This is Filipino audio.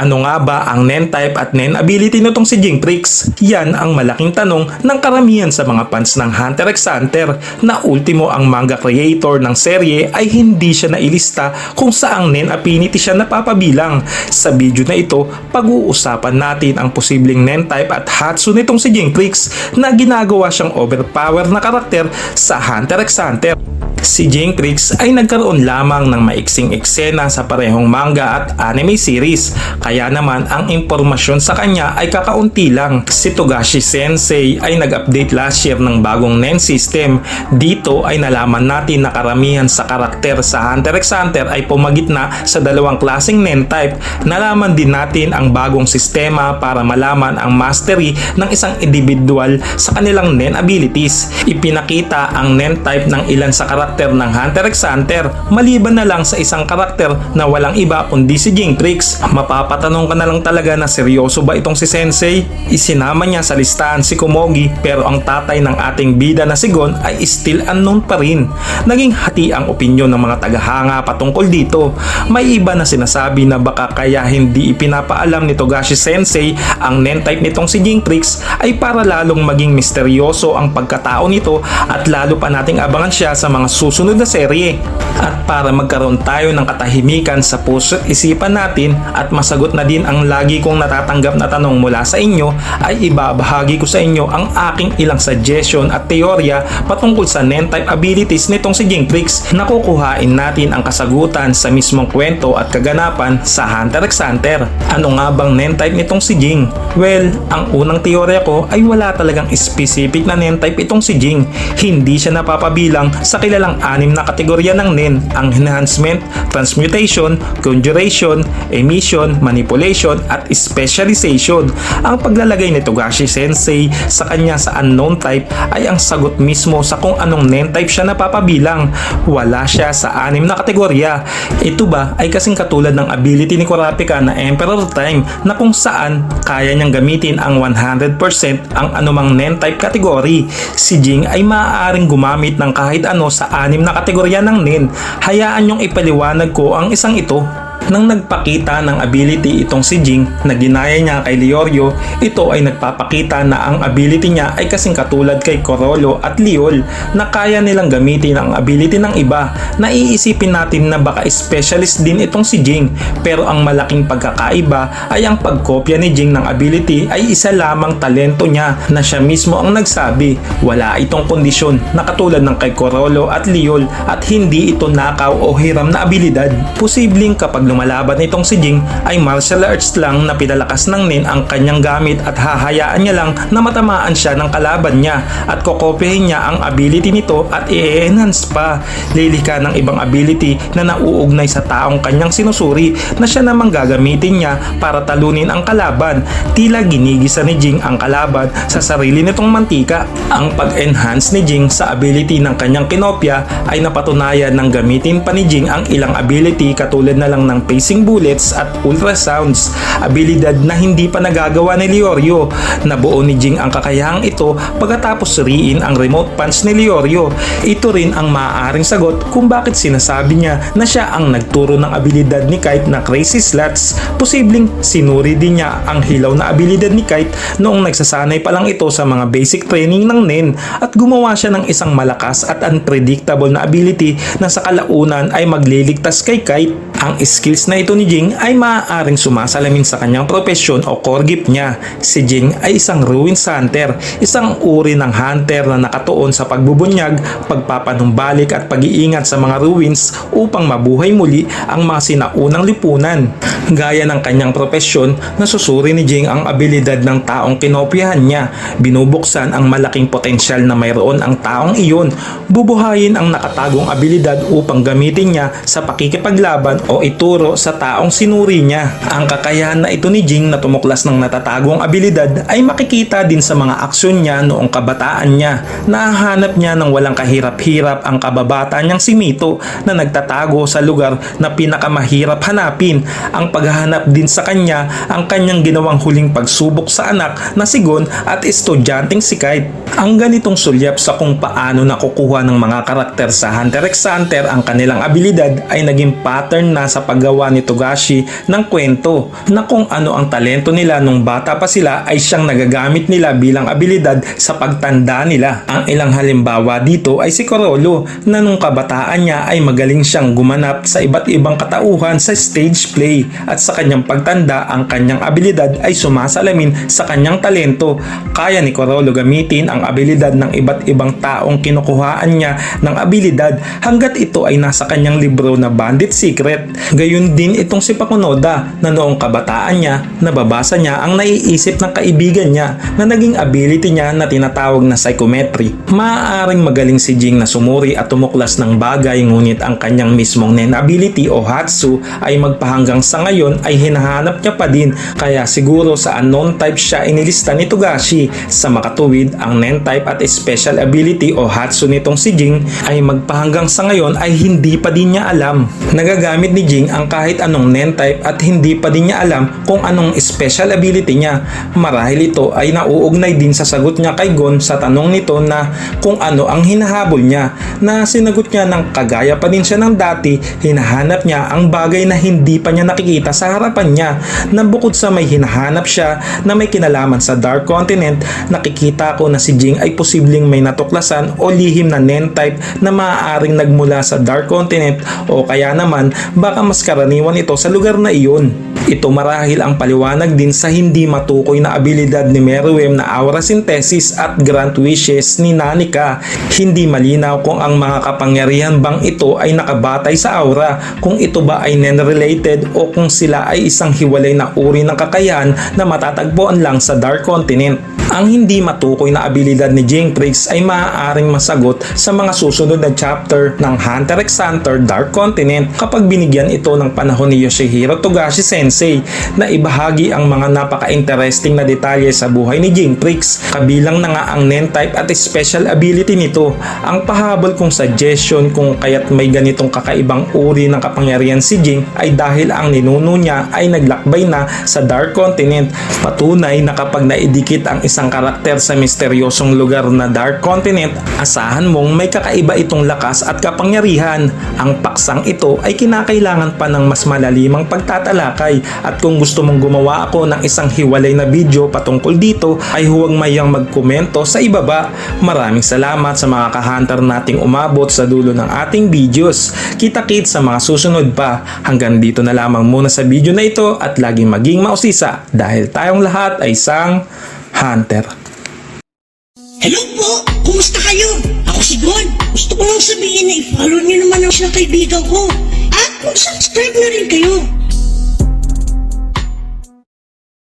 Ano nga ba ang Nen type at Nen ability nitong si Jinx? Yan ang malaking tanong ng karamihan sa mga fans ng Hunter x Hunter na ultimo ang manga creator ng serye ay hindi siya nailista kung saang Nen affinity siya napapabilang. Sa video na ito, pag-uusapan natin ang posibleng Nen type at Hatsu nitong si Jinx na ginagawa siyang overpower na karakter sa Hunter x Hunter. Si Jinx ay nagkaroon lamang ng maiksing eksena sa parehong manga at anime series, kaya naman ang impormasyon sa kanya ay kakaunti lang. Si Togashi Sensei ay nag-update last year ng bagong NEN system. Dito ay nalaman natin na karamihan sa karakter sa Hunter x Hunter ay pumagitna sa dalawang klaseng NEN type. Nalaman din natin ang bagong sistema para malaman ang mastery ng isang individual sa kanilang NEN abilities. Ipinakita ang NEN type ng ilan sa karakter ng Hunter x Hunter maliban na lang sa isang karakter na walang iba kundi si Jinx. Mapapatanong ka na lang talaga na seryoso ba itong si Sensei? Isinama niya sa listahan si Komogi pero ang tatay ng ating bida na si Gon ay still unknown pa rin. Naging hati ang opinyon ng mga tagahanga patungkol dito. May iba na sinasabi na baka kaya hindi ipinapaalam ni Togashi Sensei ang nen type nitong si Jinx ay para lalong maging misteryoso ang pagkatao nito at lalo pa nating abangan siya sa mga susunod na serye. At para magkaroon tayo ng katahimikan sa puso isipan natin at masagot na din ang lagi kong natatanggap na tanong mula sa inyo ay ibabahagi ko sa inyo ang aking ilang suggestion at teorya patungkol sa Nen-type abilities nitong si Jinx na kukuhain natin ang kasagutan sa mismong kwento at kaganapan sa Hunter x Hunter. Ano nga bang Nen-type nitong si Jing? Well, ang unang teorya ko ay wala talagang specific na Nen-type itong si Jing. Hindi siya napapabilang sa kilalang anim na kategorya ng Nen ang enhancement, transmutation, conjuration, emission, manipulation at specialization. Ang paglalagay ni Togashi Sensei sa kanya sa unknown type ay ang sagot mismo sa kung anong Nen type siya napapabilang. Wala siya sa anim na kategorya. Ito ba ay kasing katulad ng ability ni Kurapika na Emperor Time na kung saan kaya niyang gamitin ang 100% ang anumang Nen type category. Si Jing ay maaaring gumamit ng kahit ano sa anim na kategorya ng Nen. Hayaan niyong ipaliwanag ko ang isang ito. Nang nagpakita ng ability itong si Jing na ginaya niya kay Leorio, ito ay nagpapakita na ang ability niya ay kasing katulad kay Corolo at Liol na kaya nilang gamitin ang ability ng iba. Naiisipin natin na baka specialist din itong si Jing pero ang malaking pagkakaiba ay ang pagkopya ni Jing ng ability ay isa lamang talento niya na siya mismo ang nagsabi. Wala itong kondisyon na katulad ng kay Corolo at Liol at hindi ito nakaw o hiram na abilidad. Posibleng kapag lumalaban nitong si Jing ay martial arts lang na pinalakas ng Nin ang kanyang gamit at hahayaan niya lang na matamaan siya ng kalaban niya at kokopyahin niya ang ability nito at i-enhance pa. Lilika ng ibang ability na nauugnay sa taong kanyang sinusuri na siya namang gagamitin niya para talunin ang kalaban. Tila ginigisa ni Jing ang kalaban sa sarili nitong mantika. Ang pag-enhance ni Jing sa ability ng kanyang kinopya ay napatunayan ng gamitin pa ni Jing ang ilang ability katulad na lang ng pacing bullets at ultrasounds, abilidad na hindi pa nagagawa ni Leorio. Nabuo ni Jing ang kakayahang ito pagkatapos riin ang remote punch ni Leorio. Ito rin ang maaaring sagot kung bakit sinasabi niya na siya ang nagturo ng abilidad ni Kite na Crazy Slots. Posibleng sinuri din niya ang hilaw na abilidad ni Kite noong nagsasanay pa lang ito sa mga basic training ng NEN at gumawa siya ng isang malakas at unpredictable na ability na sa kalaunan ay magliligtas kay Kite. Ang skills na ito ni Jing ay maaaring sumasalamin sa kanyang profesyon o core gift niya. Si Jing ay isang ruins hunter, isang uri ng hunter na nakatuon sa pagbubunyag, pagpapanumbalik at pag-iingat sa mga ruins upang mabuhay muli ang mga sinaunang lipunan. Gaya ng kanyang profesyon, nasusuri ni Jing ang abilidad ng taong kinopyahan niya. Binubuksan ang malaking potensyal na mayroon ang taong iyon. Bubuhayin ang nakatagong abilidad upang gamitin niya sa pakikipaglaban o ituro sa taong sinuri niya. Ang kakayahan na ito ni Jing na tumuklas ng natatagong abilidad ay makikita din sa mga aksyon niya noong kabataan niya. Nahanap niya ng walang kahirap-hirap ang kababata niyang si Mito na nagtatago sa lugar na pinakamahirap hanapin. Ang paghahanap din sa kanya ang kanyang ginawang huling pagsubok sa anak na si Gon at estudyanteng si Kite. Ang ganitong sulyap sa kung paano nakukuha ng mga karakter sa Hunter x Hunter ang kanilang abilidad ay naging pattern na na sa paggawa ni Togashi ng kwento na kung ano ang talento nila nung bata pa sila ay siyang nagagamit nila bilang abilidad sa pagtanda nila. Ang ilang halimbawa dito ay si Corolo na nung kabataan niya ay magaling siyang gumanap sa iba't ibang katauhan sa stage play at sa kanyang pagtanda ang kanyang abilidad ay sumasalamin sa kanyang talento. Kaya ni Corolo gamitin ang abilidad ng iba't ibang taong kinukuhaan niya ng abilidad hanggat ito ay nasa kanyang libro na Bandit Secret. Gayun din itong si Pakunoda na noong kabataan niya nababasa niya ang naiisip ng kaibigan niya na naging ability niya na tinatawag na psychometry. Maaaring magaling si Jing na sumuri at tumuklas ng bagay ngunit ang kanyang mismong nen ability o Hatsu ay magpahanggang sa ngayon ay hinahanap niya pa din kaya siguro sa unknown type siya inilista ni Togashi. Sa makatuwid, ang nen type at special ability o Hatsu nitong si Jing ay magpahanggang sa ngayon ay hindi pa din niya alam. Nagagamit ni Jing ang kahit anong nen type at hindi pa din niya alam kung anong special ability niya. Marahil ito ay nauugnay din sa sagot niya kay Gon sa tanong nito na kung ano ang hinahabol niya na sinagot niya ng kagaya pa din siya ng dati hinahanap niya ang bagay na hindi pa niya nakikita sa harapan niya na bukod sa may hinahanap siya na may kinalaman sa Dark Continent nakikita ko na si Jing ay posibleng may natuklasan o lihim na Nen type na maaaring nagmula sa Dark Continent o kaya naman baka mas karaniwan ito sa lugar na iyon. Ito marahil ang paliwanag din sa hindi matukoy na abilidad ni Meruem na aura synthesis at grant wishes ni Nanika. Hindi malinaw kung ang mga kapangyarihan bang ito ay nakabatay sa aura, kung ito ba ay nen-related o kung sila ay isang hiwalay na uri ng kakayahan na matatagpuan lang sa Dark Continent. Ang hindi matukoy na abilidad ni Jinx ay maaaring masagot sa mga susunod na chapter ng Hunter x Hunter Dark Continent kapag binigyan ito ng panahon ni Yoshihiro Togashi Sensei na ibahagi ang mga napaka-interesting na detalye sa buhay ni Jinx kabilang na nga ang Nen type at special ability nito. Ang pahabol kong suggestion kung kaya't may ganitong kakaibang uri ng kapangyarihan si Jing ay dahil ang ninuno niya ay naglakbay na sa Dark Continent. Patunay na kapag naidikit ang isang karakter sa misteryosong lugar na Dark Continent, asahan mong may kakaiba itong lakas at kapangyarihan. Ang paksang ito ay kinakailangan pa ng mas malalimang pagtatalakay at kung gusto mong gumawa ako ng isang hiwalay na video patungkol dito ay huwag mayang magkomento sa ibaba. Maraming salamat sa mga kahunter nating umabot sa dulo ng ating videos. Kita-kit sa mga susunod pa. Hanggang dito na lamang muna sa video na ito at laging maging mausisa dahil tayong lahat ay isang hunter. Hello po! Kumusta kayo? Ako si Gon. Gusto ko lang sabihin na i-follow niyo naman ang siyang kaibigan ko. At mag-subscribe na rin kayo